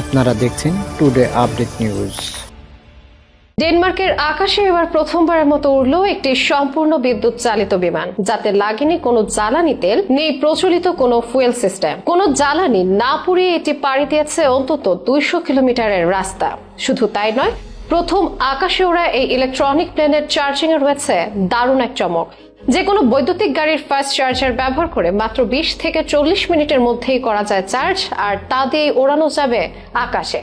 আপনারা দেখছেন today update news ডেনমার্কের আকাশে এবার প্রথমবারের মতো উড়ল একটি সম্পূর্ণ বিদ্যুৎ চালিত বিমান, যাতে লাগেনি কোনো জ্বালানি তেল, নেই প্রচলিত কোনো ফুয়েল সিস্টেম। কোনো জ্বালানি না পুড়িয়ে এটি পাড়ি দিয়েছে অন্তত দুইশো কিলোমিটারের রাস্তা। শুধু তাই নয়, প্রথম আকাশে ওরা এই ইলেকট্রনিক প্লেনের চার্জিং এ রয়েছে দারুণ এক চমক। যে কোনো বৈদ্যুতিক গাড়ির ফাস্ট চার্জার ব্যবহার করে মাত্র বিশ থেকে চল্লিশ মিনিটের মধ্যেই করা যায় চার্জ আর তা দিয়েই ওড়ানো যাবে আকাশে।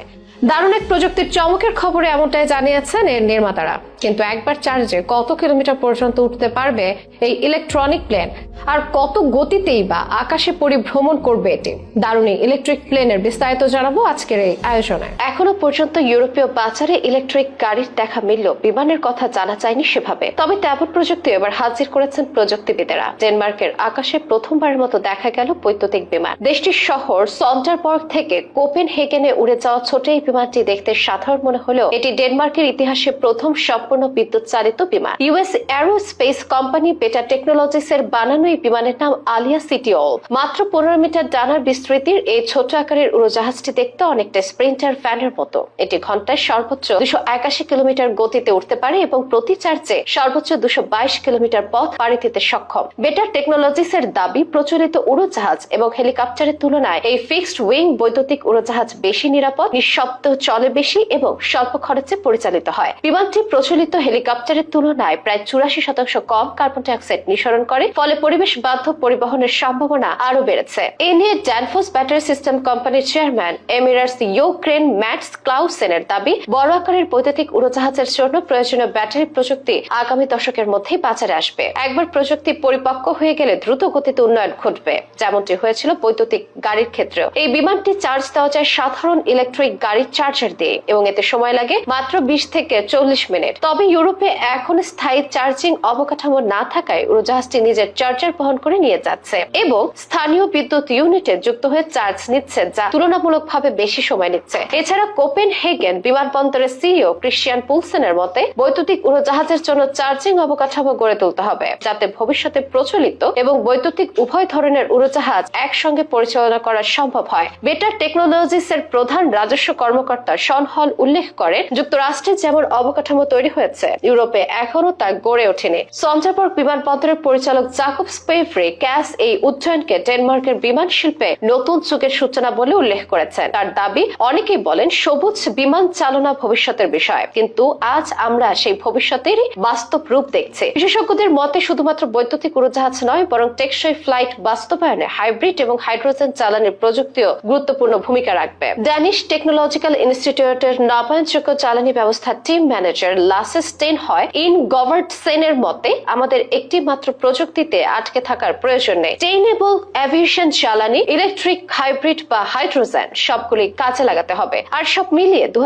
দারুণ এক প্রযুক্তির চমকের খবরে এমনটাই জানিয়েছেন এর নির্মাতারা। কিন্তু একবার চার্জে কত কিলোমিটার পর্যন্ত উঠতে পারবে এই ইলেকট্রনিক প্লেন আর কত গতিতেই বা আকাশে পরিভ্রমণ করবে এটি? দারুণ ইলেকট্রিক প্লেনের বিস্তারিত জানাব আজকের এই আয়োজনে। এখনও পর্যন্ত ইউরোপীয় বাজারে ইলেকট্রিক গাড়ির দেখা মিললেও বিমানের কথা জানা যায়নি সেভাবে। তবে তেমন প্রযুক্তি এবার হাজির করেছেন প্রযুক্তিবিদেরা। ডেনমার্কের আকাশে প্রথমবারের মতো দেখা গেল বৈদ্যুতিক বিমান। দেশটির শহর সন্টারবর্গ থেকে কোপেন হেগেনে উড়ে যাওয়া ছোট এই বিমানটি দেখতে সাধারণ মনে হলেও এটি ডেনমার্কের ইতিহাসে প্রথম সম্পূর্ণ বিদ্যুৎ চালিত বিমান। US aerospace company Beta Technologies এর বানানো এই বিমানের নাম আলিয়া সিটি অল মাত্র পনেরো মিটার ডানার বিস্তৃতির এই ছোট আকারের উড়োজাহাজটি দেখতে অনেকটা স্প্রিন্টার ফ্যানের মতো। এটি ঘন্টায় সর্বোচ্চ দুশো একাশি কিলোমিটার গতিতে উঠতে পারে এবং প্রতি চার্জে সর্বোচ্চ দুশো বাইশ কিলোমিটার পথ পাড়ি দিতে সক্ষম। বেটার টেকনোলজিস এর দাবি, প্রচলিত উড়োজাহাজ এবং হেলিকপ্টারের তুলনায় এই ফিক্সড উইং বৈদ্যুতিক উড়োজাহাজ বেশি নিরাপদ, নিঃশব্দ, চলে বেশি এবং স্বল্প খরচে পরিচালিত হয়। বিমানটি প্রচলিত হেলিকপ্টারের তুলনায় প্রায় চুরাশি শতাংশ কম কার্বন ডাইঅক্সাইড নিঃসরণ করে, ফলে পরিবেশ বান্ধব পরিবহনের সম্ভাবনা আরও বেড়েছে। এ নিয়ে ড্যানফোস ব্যাটারি সিস্টেম কোম্পানির চেয়ারম্যান এমিরাটস ইউক্রেন ম্যাটস ক্লাউসেনের দাবি, বড় আকারের বৈদ্যুতিক উড়োজাহাজের জন্য প্রয়োজনীয় ব্যাটারি প্রযুক্তি আগামী দশকের মধ্যেই বাজারে আসবে। একবার প্রযুক্তি পরিপক্ক হয়ে গেলে দ্রুত গতিতে উন্নয়ন ঘটবে, যেমনটি হয়েছিল বৈদ্যুতিক গাড়ির ক্ষেত্রেও। এই বিমানটি চার্জ দেওয়া যায় সাধারণ ইলেকট্রিক গাড়ির চার্জার দিয়ে এবং এতে সময় লাগে মাত্র বিশ থেকে চল্লিশ মিনিট। তবে ইউরোপে এখন স্থায়ী চার্জিং অবকাঠামো না থাকায় উড়োজাহাজটি নিজের চার্জার বহন করে নিয়ে যাচ্ছে এবং স্থানীয় বিদ্যুৎ ইউনিটে যুক্ত হয়ে চার্জ নিচ্ছে, যা তুলনামূলকভাবে বেশি সময় নিচ্ছে। এছাড়া কোপেন হেগেন বিমানবন্দরের সিইও ক্রিশ্চিয়ান পুলসেনের মতে, বৈদ্যুতিক উড়োজাহাজের জন্য চার্জিং অবকাঠামো গড়ে তুলতে হবে, যাতে ভবিষ্যতে প্রচলিত এবং বৈদ্যুতিক উভয় ধরনের উড়োজাহাজ একসঙ্গে পরিচালনা করা সম্ভব হয়। বেটার টেকনোলজিস এর প্রধান রাজস্ব কর্মকর্তা শন হল উল্লেখ করেন, যুক্তরাষ্ট্রে যেমন অবকাঠামো তৈরি হয়েছে। ইউরোপে এখনও তা গড়ে ওঠেনি। সঞ্চারপর্ক বিমানবন্দরের পরিচালক জাকব স্পেফ্রে ক্যাস এই উজ্জয়নকে ডেনমার্কের বিমান শিল্পে নতুন যুগের সূচনা বলে উল্লেখ করেছেন। তার দাবি, অনেকেই বলেন সবুজ বিমান চালনা ভবিষ্যতের বিষয়। কিন্তু আজ আমরা সেই ভবিষ্যতেরই বাস্তব রূপ দেখছি। বিশেষজ্ঞদের মতে শুধুমাত্র বৈদ্যুতিক উড়োজাহাজ নয়, বরং টেকসই ফ্লাইট, বাস্তবায়নে হাইব্রিড এবং হাইড্রোজেন জ্বালানির প্রযুক্তিও গুরুত্বপূর্ণ ভূমিকা রাখবে। ড্যানিশ টেকনোলজিক্যাল ইনস্টিটিউটের নবায়নযোগ্য জ্বালানি ব্যবস্থার টিম ম্যানেজার লাসে স্টেন হয় ইন গভার্ড সেনের মতে, আমাদের একটি মাত্র প্রযুক্তিতে আটকে থাকার প্রয়োজন নেই। টেইনেবল অ্যাভিয়েশন জ্বালানি ইলেকট্রিক হাইব্রিড বা হাইড্রোজেন সবগুলি কাজে লাগাতে হবে। আর সব মিলিয়ে দু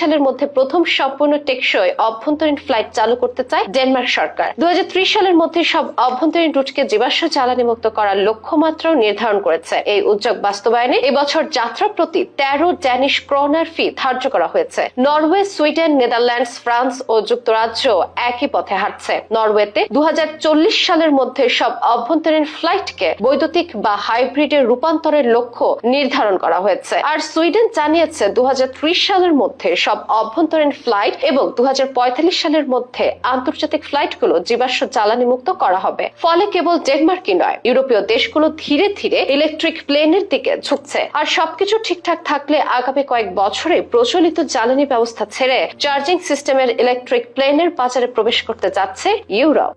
সালের মধ্যে প্রথম সম্পূর্ণ টেকসই অভ্যন্তরীণ ফ্লাইট চালু করতে চায় ডেনমার্ক সরকার। দু সালের মধ্যে সব অভ্যন্তরীণ রুটকে জীবাশ্ম জ্বালানি মুক্ত করার লক্ষ্যমাত্রা নির্ধারণ করেছে। এই উদ্যোগ বাস্তবায়নে এবছর যাত্রা প্রতি তেরো ড্যানিশ ক্রোনার ফি ধার্য করা হয়েছে। নরওয়ে সুইডেন নেদারল্যান্ডস ফ্রান্স ও যুক্তরাজ্য একই পথে হাঁটছে। নরওয়েতে দু হাজার চল্লিশ সালের মধ্যে সব অভ্যন্তরীণ ফ্লাইটকে বৈদ্যুতিক বা হাইব্রিডের রূপান্তরের লক্ষ্য নির্ধারণ করা হয়েছে। আর সুইডেন জানিয়েছে দু সালের মধ্যে সব অভ্যন্তরীণ ফ্লাইট এবং দু সালের মধ্যে আন্তর্জাতিক ফ্লাইটগুলো জীবাশ্ম জ্বালানি মুক্ত করা হবে। ফলে কেবল ডেনমার্কই নয়, ইউরোপীয় দেশগুলো ধীরে ধীরে ইলেকট্রিক প্লেনের দিকে ঝুঁকছে। আর সবকিছু ঠিকঠাক থাকলে আগামী কয়েক বছরে প্রচলিত জ্বালানি ব্যবস্থা ছেড়ে চার্জিং সিস্টেমের ইলেকট্রিক প্লেনের বাজারে প্রবেশ করতে যাচ্ছে ইউরোপ।